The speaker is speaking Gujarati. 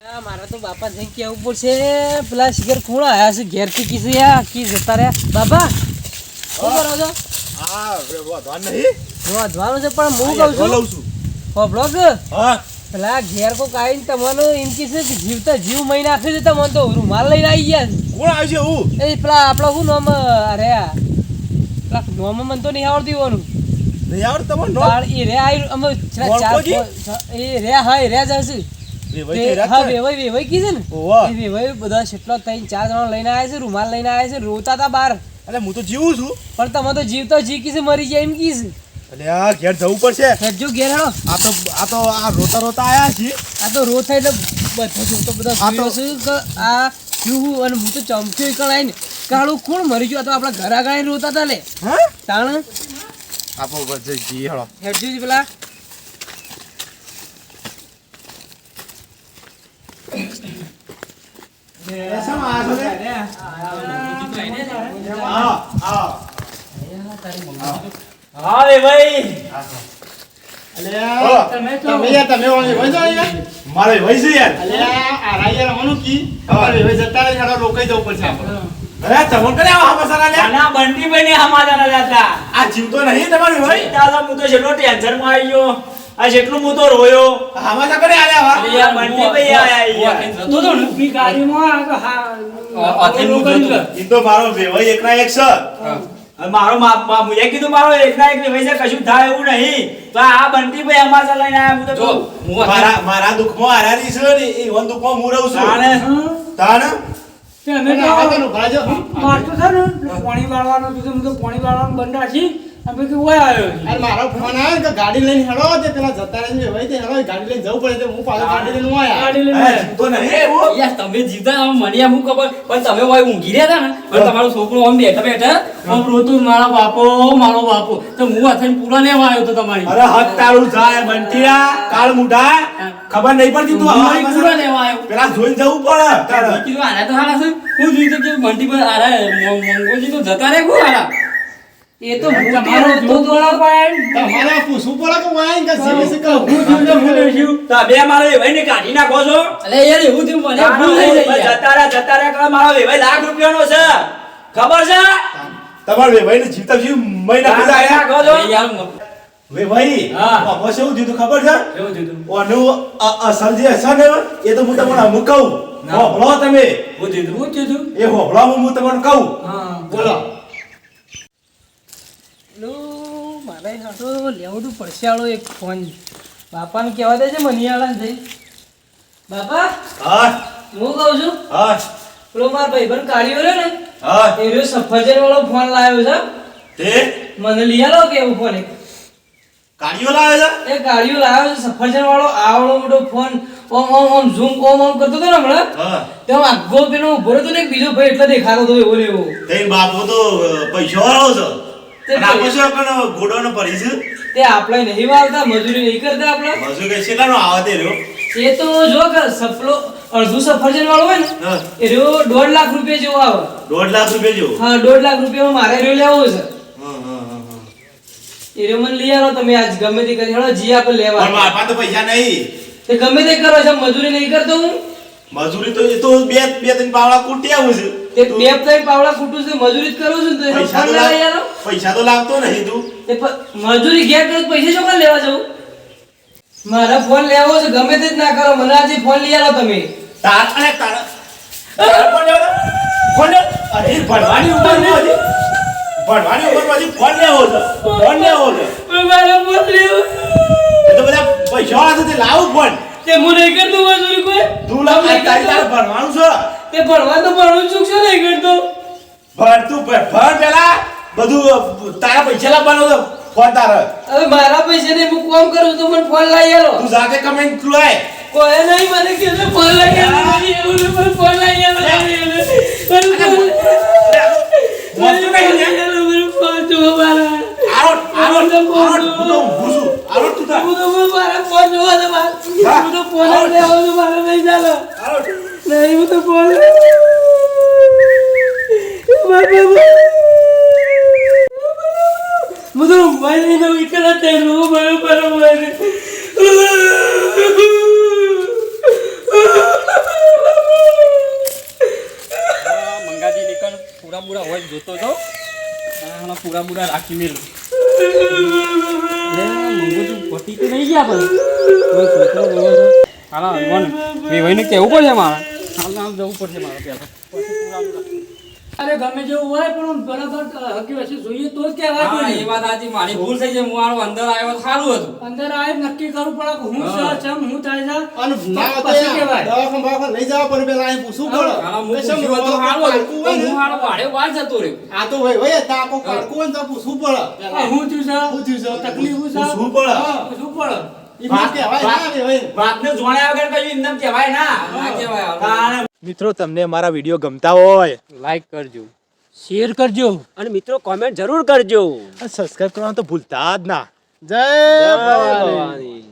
મારા તો બાપા જઈને કેવું પડશે પેલા શિખર કોણ આયા છે? ઘેરથી કીધું યા કી જતા રહ્યા. બાપા શું કરો છો? હા વાંધો નહીં. વાંધવાનું છે પણ હું કહું લઉં છું. છું કે હા. પેલા ઘેર કોક આવીને તમને એમ કે છે જીવતા જીવ મહી નાખે છે તમને તો. રૂમાલ લઈને આવી ગયા કોણ આવ્યું છે હું એ પેલા આપણો શું નામ અરે પેલા નોમ મને તો નહીં આવડતી હોવાનું નહીં આવડે તમને એ રે આઈ અમે ચાર એ રે હા એ રે જ હશે એ વચ્ચે તે- રાત હા કરે. વેવાઈ વેવાઈ કીધું ને? એ વેવાઈ બધા કેટલો ત્રણ ચાર જણા લઈને આવ્યા છે રૂમાલ લઈને આવ્યા છે રોતા હતા બાર અલે હું તો જીવું છું. પણ તમે તો જીવતો જી કીધું મરી જાય એમ કીધું અલે આ ઘેર જવું પડશે. હેડજો ઘેર હેડો આ તો આ તો આ રોતા રોતા આયા છીએ. આ તો રો થાય એટલે બધા જોતો બધા આ તો- આ શું અને હું તો ચમક્યો કણાય ને કાળું કોણ મરી ગયું? તો આપણા ઘર આગળ રોતા હતા લે. હા? તાણ? આપો જી હેળો હેડજો પેલા હા હા હા રે ભાઈ બોલો. તમે તો તમે યાર તમે ઓળખી હોય છો યાર? મારે વહી છે યાર આ રાયર અમનું કી? અમારે હવે જતા રહે, હેડો રોકાઈ જવું પડશે આપણે. અરે તમને કરે આવા મસાલા લે આના બંટીભાઈ ને સમાધાન હતા આ જીવતો નહીં તમારી ભાઈ દાદા હું તો જેટલો ટેન્શનમાં આવી ગયો આ જેટલું હું તો રોયો. આમાં તો કરે આલે આવા અરે યાર બંટીભાઈ આયા યાર. ઈ તો મારો વેવાઈ એકના એક છે. મારો મા- મા- મુએ કીધું મારો એકના એક નિભાઈ છે કશું થાય એવું નહીં. તો આ બંટીભાઈ અમાસા લઈને આયા હું તો મારા મારા દુઃખમાં હારારી છે ને એ વન દુઃખમાં હું રહું છું. તાણે? તાણ? તે અમે તો મારતો છે ને પાણી વાળવાનું તો હું તો પાણી વાળવાનું બંધ રાખી. મારો ફોન આવ્યો કે ગાડી લઈને હેડો તે પેલા જતા રહે ભાઈ તે હેડો, ગાડી લઈને જવું પડે હું પાછો ગાડી લઈને આયા. ગાડી લઈને જીવતો નહીં યાર તમે જીવતા મને આમ ખબર? પણ તમે ઓય ઊંઘી રહ્યા હતા ને પણ તમારો છોકરો આમ બેઠા બેઠા આમ રોતું મારા બાપો મારો બાપો. તો હું પૂરા લેવા આવ્યો તો તમારી. અરે હક તારું જાય બંટિયા કાળ મુઢા. ખબર નહીં પડતી તું હું આવા પૂરા લેવા આવ્યો. પેલા જોઈને જવું પડે. કીધું આના તો હારા છે. હું જોયું કે બંટી પર આરા મંગોજી તો જતા રહે કોણ હારા. એ તો હું તમારો દૂધ તો વાળા પાય તમારે આ પૂછવું પડે કે હું આઈને કે જીવે છે કે હું હું જીવતો ભૂલે છું તો બે મારો વેવાઈ ને કાઢી નાખો છો. અલે યાર એવું થયું મને ભૂલ થઈ ભાઈ જાય. જતા રહ્યા જતા રહ્યા કરે મારો વેવાઈ લાખ રૂપિયાનો છે. ખબર છે? તમારે વેવાઈને જીવતા જીવ મહિના પહેલા આયા. નાખો છો. યાર મ- વેવાઈ? હા. બસ શું થયું ખબર છે? એવું થયું ઓનું અ- અસલ જે ને એ તો હું તમને અમુક કહું. ના. હોભળો તમે. હું થયું હું થયું એ હોભળો હું તમને કહું. હા. બોલો. પેલું મારે લેવું તો આળો એક ફોન. બાપાને કહેવા દે છે મનિયાળા જઈ. બાપા હા. હું કહું છું? હા. પેલો માર ભાઈબંધ કાઢ્યો રહ્યો ને હા. એ રહ્યો સફરજન વાળો ફોન લાવ્યો છે. તે? મને લઈ આલો કે એવું ફોન કાઢ્યો લાવ્યો છે? એ કાઢ્યો લાવ્યો છે સફરજન વાળો આવડો મોટો ફોન. ઓમ ઓમ ઓમ ઝૂમ ઓમ ઓમ કરતો હતો ને હમણાં. તેમ આગો પેલો ઊભો હતો ને બીજો ભાઈ એટલે દેખાતો હતો એવો ને એવો. તે બાપો તો પૈસા વાળો છે. ગોડાનો પડી છે તે આપણે નહીં વાળતા મજૂરી નહીં કરતા આપણે. મજૂર આવે તે રહ્યો. એ તો જો સફલો અડધું સફરજન વાળો હોય ને એ રહ્યો દોઢ લાખ રૂપિયા જેવો આવે. દોઢ લાખ રૂપિયા જેવું? હા દોઢ લાખ રૂપિયામાં મારે રહ્યો લેવો છે. એ રહ્યો મને લઈ આવો તમે આજ ગમે તે કરી હેડો જી આપણે લેવા. પાસે તો પૈસા નહીં. તે ગમે તે કરો છે મજૂરી નહીં કરતો હું. મજૂરી તો એ તો બે બે ત્રણ પાવડા કૂટી આવું છે. તે બે ત્રણ પાવડા ખૂટું છે મજૂરી કરું છું તો પૈસા તો યાર પૈસા તો લાવતો નહીં તું. મજૂરી ઘેર કરું પૈસા શું લેવા જવું? મારે ફોન લેવો છે ગમે તે જ ના કરો મને આજે ફોન લઈ આવો તમે. તાર અને તારા ફોન લેવો ફોન લેવો? અરે ભણવાની ઉંમરમાં હજી. ભણવાની ઉંમર હજી ફોન લેવો છે. ફોન લેવો છે. મારે ફોન લેવો. તો બધા પૈસા વાળા છે તે લાવું ફોન. તે હું નહીં કરતો મજૂરી કોઈ. તું લાવ નહીં તારી ભણવાનું છે? તે ભણવા તો ભણું છું શું નહીં કરતો. ભણ તું ભણ પેલા. બધું તારા પૈસા લાવવાનો છે ફોન તારે. હવે મારા પૈસા ને હું કોમ કરું તો મને ફોન લઈ આલો. તું જાતે કમેન્ટ લાય કોઈ નહીં મને કીધું ફોન લઈ આલો. મને ફોન લઈ આલો. મને ફોન જોવો મારા. આરો આરો આરોટ તું તો ઊભું છું. આરો તું તાર હું તો હું મારા ફોન જોવા તો માર- નહીં ચાલો નહીં હું તો પોલા હું તો મોબાઈલ લઈને એકલા થયેલું બરોબર મોબાઈલ પૂરા બુરા હોય જોતો તો પૂરા બુરા રાખી મેલું. મંગુ તું નહીં ગયા પણ કોઈ છોકરો જોવો છો હાલા હનુમાન વેવાઈને કહેવું પડશે મારે હાલ જવું પડશે મારે પહેલાં અરે ગમે જેવું હોય પણ બરાબર હકી વચ્ચે જોઈએ તો જ કહેવાય હા એ વાત સાચી. મારી ભૂલ થઈ છે હું આનો અંદર આવ્યો તો સારું હતું. અંદર આવે નક્કી કરવું પડે કે હું હા. છે ચમ હું થાય છે અને ના પછી કહેવાય. દવાખાને બવાખાને લઈ જવા પડે પેલા અહીં પૂછવું પડે. હું. કે શેમ પૂછ્યું હતું સારું હતું હું હાલો વાડે વાર જતો રહ્યો. આ તો હોય હોય તાકો પાડકું હોય ને તો પૂછવું પડે. હું થયું છે હું થયું છે? તકલીફ હું છે પૂછવું પડે. હા, પૂછવું પડે. એમાં. વાતને જોણ્યા વગર કઈ એમને કહેવાય ના. ના કહેવાય. મિત્રો તમને મારા વીડિયો ગમતા હોય લાઈક કરજો. શેર કરજો. અને મિત્રો કોમેન્ટ જરૂર કરજો. સબસ્ક્રાઇબ કરવાનું તો ભૂલતા જ ના. જય ભવાની. ભવાની.